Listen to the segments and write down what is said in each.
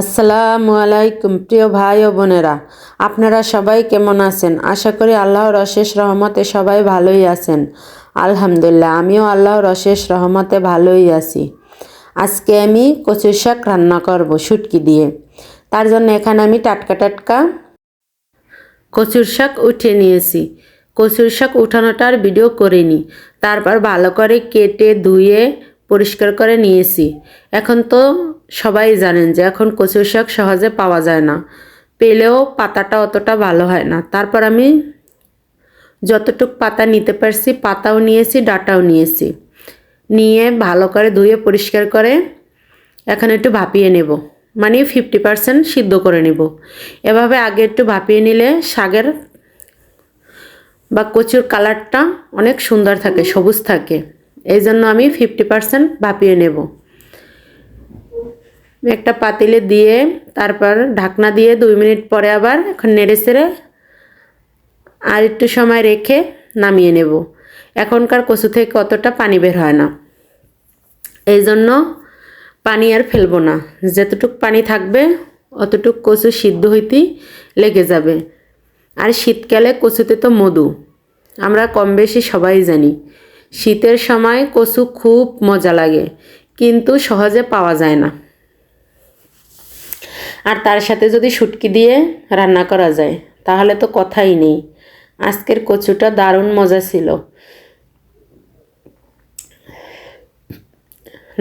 আসসালামু আলাইকুম, প্রিয় ভাই ও বোনেরা। আপনারা সবাই কেমন আছেন? আশা করি আল্লাহর অশেষ রহমতে সবাই ভালোই আছেন। আলহামদুলিল্লাহ, আমিও আল্লাহর অশেষ রহমতে ভালোই আছি। আজকে আমি কচুর শাক রান্না করব শুটকি দিয়ে। তার জন্য এখানে আমি টাটকা টাটকা কচুর শাক উঠিয়ে নিয়েছি। কচুর শাক উঠানোটার ভিডিও করিনি। তারপর ভালো করে কেটে ধুয়ে পরিষ্কার করে নিয়েছি। এখন তো সবাই জানেন যে এখন কচুর শাক সহজে পাওয়া যায় না। পেলেও পাতাটা অতটা ভালো হয় না। তারপর আমি যতটুক পাতা নিতে পারছি, পাতাও নিয়েছি, ডাটাও নিয়েছি। নিয়ে ভালো করে ধুয়ে পরিষ্কার করে এখন একটু ভাপিয়ে নেব। মানে ফিফটি পার্সেন্ট সিদ্ধ করে নেব। এভাবে আগে একটু ভাপিয়ে নিলে শাকের বা কচুর কালারটা অনেক সুন্দর থাকে, সবুজ থাকে। এই জন্য আমি ফিফটি পার্সেন্ট ভাপিয়ে নেব। একটা পাতিলে দিয়ে তারপর ঢাকনা দিয়ে দুই মিনিট পরে আবার এখন নেড়ে সেড়ে আর একটু সময় রেখে নামিয়ে নেব। এখনকার কচু থেকে অতটা পানি বের হয় না। এই জন্য পানি আর ফেলব না। যতটুক পানি থাকবে, অতটুক কচু সিদ্ধ হইতেই লেগে যাবে। আর শীতকালে কচুতে তো মধু। আমরা কম বেশি সবাই জানি। শীতের সময় কচু খুব মজা লাগে, কিন্তু সহজে পাওয়া যায় না। আর তার সাথে যদি শুটকি দিয়ে রান্না করা যায়, তাহলে তো কথাই নেই। আজকের কচুটা দারুণ মজা ছিল।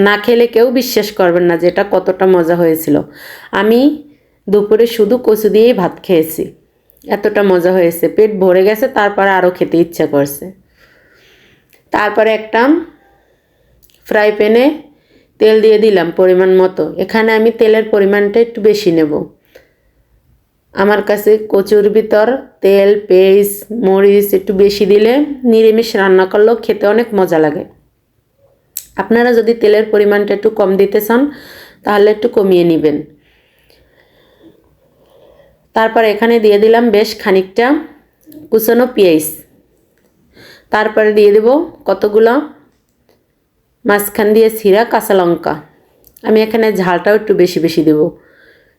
না খেলে কেউ বিশ্বাস করবেন না যে এটা কতটা মজা হয়েছিল। আমি দুপুরে শুধু কচু দিয়েই ভাত খেয়েছি। এতটা মজা হয়েছে, পেট ভরে গেছে, তারপরে আরও খেতে ইচ্ছা করছে। তারপরে একটা ফ্রাই প্যানে তেল দিয়ে দিলাম পরিমাণ মতো। এখানে আমি তেলের পরিমাণটা একটু বেশি নেব। আমার কাছে কচুর ভিতর তেল পেস্ট মরিচ একটু বেশি দিলে নিরামিষ রান্না করলেও খেতে অনেক মজা লাগে। আপনারা যদি তেলের পরিমাণটা একটু কম দিতে চান, তাহলে একটু কমিয়ে নেবেন। তারপর এখানে দিয়ে দিলাম বেশ খানিকটা কুচানো পেঁয়াজ। তারপরে দিয়ে দেব কতগুলো? মাঝখান দিয়ে সিরা, কাঁচা লঙ্কা। আমি এখানে ঝালটাও একটু বেশি বেশি দেব।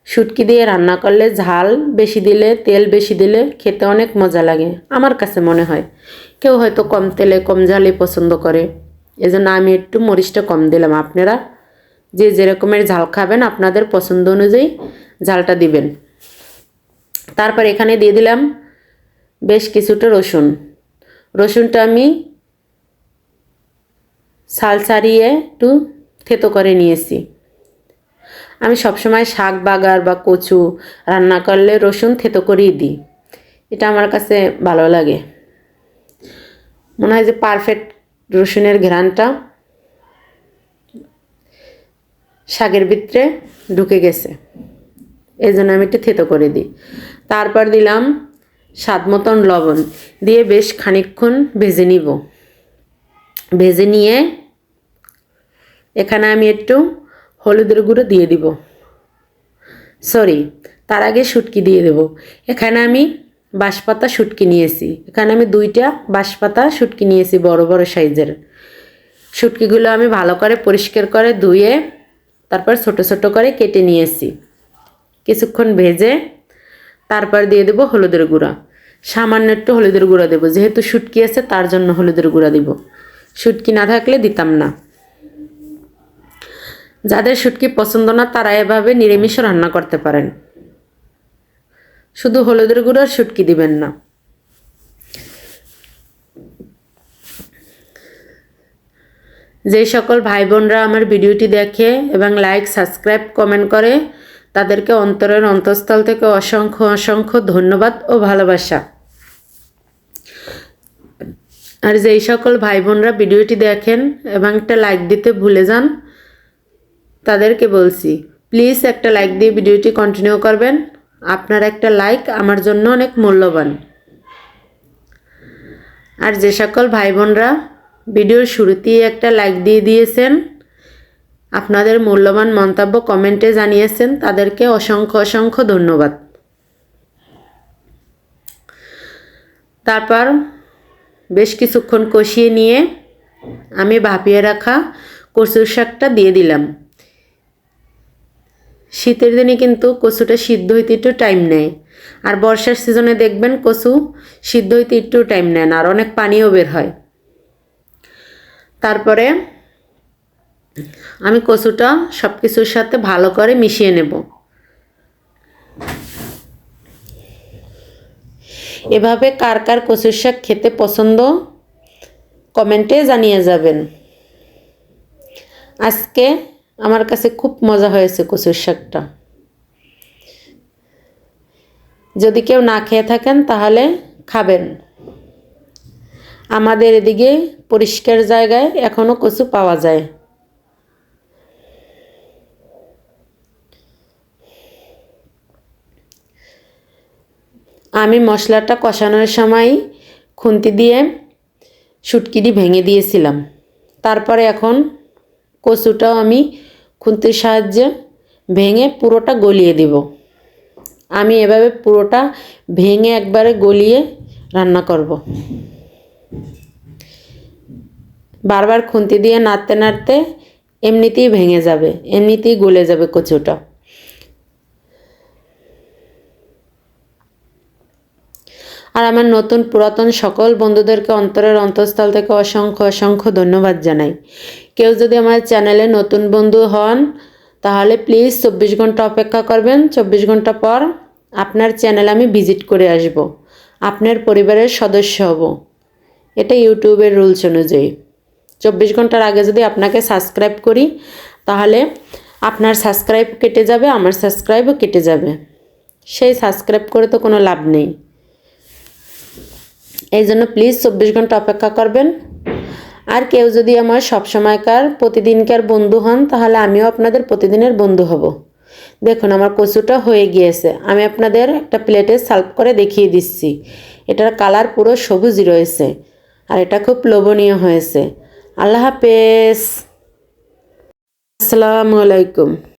শুটকি দিয়ে রান্না করলে ঝাল বেশি দিলে, তেল বেশি দিলে খেতে অনেক মজা লাগে, আমার কাছে মনে হয়। কেউ হয়তো কম তেলে, কম ঝালই পছন্দ করে। এজন্য আমি একটু মরিচটা কম দিলাম। আপনারা যে যেরকমের ঝাল খাবেন, আপনাদের পছন্দ অনুযায়ী ঝালটা দিবেন। তারপর এখানে দিয়ে দিলাম বেশ কিছুটা রসুন। রসুনটা আমি ছাল ছাড়িয়ে একটু থেতো করে নিয়েছি। আমি সবসময় শাক বাগার বা কচু রান্না করলে রসুন থেতো করেই দিই। এটা আমার কাছে ভালো লাগে। মনে হয় যে পারফেক্ট রসুনের ঘ্রাণটা শাকের ভিতরে ঢুকে গেছে। এই জন্য আমি একটু থেতো করে দিই। তারপর দিলাম স্বাদ মতন লবণ দিয়ে বেশ খানিকক্ষণ ভেজে নিব। ভেজে নিয়ে এখানে আমি একটু হলুদের গুঁড়ো দিয়ে দিব। সরি, তার আগে শুটকি দিয়ে দেব। এখানে আমি বাঁশপাতা শুটকি নিয়েছি। এখানে আমি দুইটা বাঁশপাতা শুটকি নিয়েছি বড় বড় সাইজের। শুটকিগুলো আমি ভালো করে পরিষ্কার করে ধুয়ে তারপর ছোট ছোট করে কেটে নিয়েছি। কিছুক্ষণ ভেজে তারপর দিয়ে দেবো হলুদের গুঁড়া। সামান্য একটু হলুদের গুঁড়া দেবো। যেহেতু শুটকি আছে, তার জন্য হলুদের গুঁড়া দিব। শুটকি না থাকলে দিতাম না। যাদের শুটকি পছন্দ না, তারা এভাবে নিরামিষ রান্না করতে পারেন। শুধু হলুদের গুঁড়ো আর শুটকি দিবেন না। যে সকল ভাই বোনরা আমার ভিডিওটি দেখে এবং লাইক সাবস্ক্রাইব কমেন্ট করে তাদেরকে অন্তরের অন্তঃস্থল থেকে অসংখ্য অসংখ্য ধন্যবাদ ও ভালোবাসা। আর যেই সকল ভাই বোনরা ভিডিওটি দেখেন এবং একটা লাইক দিতে ভুলে যান, তাদেরকে বলছি প্লিজ একটা লাইক দিয়ে ভিডিওটি কন্টিনিউ করবেন। আপনার একটা লাইক আমার জন্য অনেক মূল্যবান। আর যে সকল ভাই বোনরা ভিডিওর শুরুতেই একটা লাইক দিয়ে দিয়েছেন আপনাদের মূল্যবান মন্তব্য কমেন্টে জানিয়েছেন। তাদেরকে অসংখ্য অসংখ্য ধন্যবাদ। তারপর বেশ কিছুক্ষণ কষিয়ে নিয়ে আমি ভাপিয়ে রাখা কচুর শাকটা দিয়ে দিলাম। শীতের দিনে কিন্তু কচুটা সিদ্ধ হইতে একটু টাইম নেয়। আর বর্ষার সিজনে দেখবেন কচু সিদ্ধ হইতে একটু টাইম নেয় না, আর অনেক পানিও বের হয়। তারপরে আমি কচুটা সব কিছুর সাথে ভালো করে মিশিয়ে নেব। এভাবে কার কার কচুর শাক খেতে পছন্দ, কমেন্টে জানিয়ে যাবেন। আজকে আমার কাছে খুব মজা হয়েছে কচুর শাকটা। যদি কেউ না খেয়ে থাকেন তাহলে খাবেন। আমাদের এদিকে পরিষ্কার জায়গায় এখনও কচু পাওয়া যায়। আমি মশলাটা কষানোর সময় খুন্তি দিয়ে শুটকিটি ভেঙে দিয়েছিলাম। তারপরে এখন কচুটাও আমি খুন্তির সাহায্যে ভেঙে পুরোটা গলিয়ে দিব। আমি এভাবে পুরোটা ভেঙে একবারে গলিয়ে রান্না করব। বারবার খুন্তি দিয়ে নাড়তে নাড়তে এমনিতেই ভেঙে যাবে, এমনিতেই গলে যাবে কচুটা। আর আমার নতুন পুরাতন সকল বন্ধুদেরকে অন্তরের অন্তঃস্থল থেকে অসংখ্য অসংখ্য ধন্যবাদ জানাই। কেউ যদি আমার চ্যানেলে নতুন বন্ধু হন, তাহলে প্লিজ চব্বিশ ঘণ্টা অপেক্ষা করবেন। চব্বিশ ঘণ্টা পর আপনার চ্যানেল আমি ভিজিট করে আসব। আপনার পরিবারের সদস্য হব। এটা ইউটিউবের রুলস অনুযায়ী। চব্বিশ ঘণ্টার আগে যদি আপনাকে সাবস্ক্রাইব করি, তাহলে আপনার সাবস্ক্রাইব কেটে যাবে, আমার সাবস্ক্রাইবও কেটে যাবে। সেই সাবস্ক্রাইব করে তো কোনো লাভ নেই। এই জন্য প্লিজ চব্বিশ ঘণ্টা অপেক্ষা করবেন। আর কেউ যদি আমার সবসময়কার প্রতিদিনকার বন্ধু হন, তাহলে আমিও আপনাদের প্রতিদিনের বন্ধু হব। দেখুন, আমার কচুটা হয়ে গিয়েছে। আমি আপনাদের একটা প্লেটে সার্ভ করে দেখিয়ে দিচ্ছি। এটার কালার পুরো সবুজ রয়েছে আর এটা খুব লোভনীয় হয়েছে। আল্লাহ হাফেজ। আসসালামু আলাইকুম।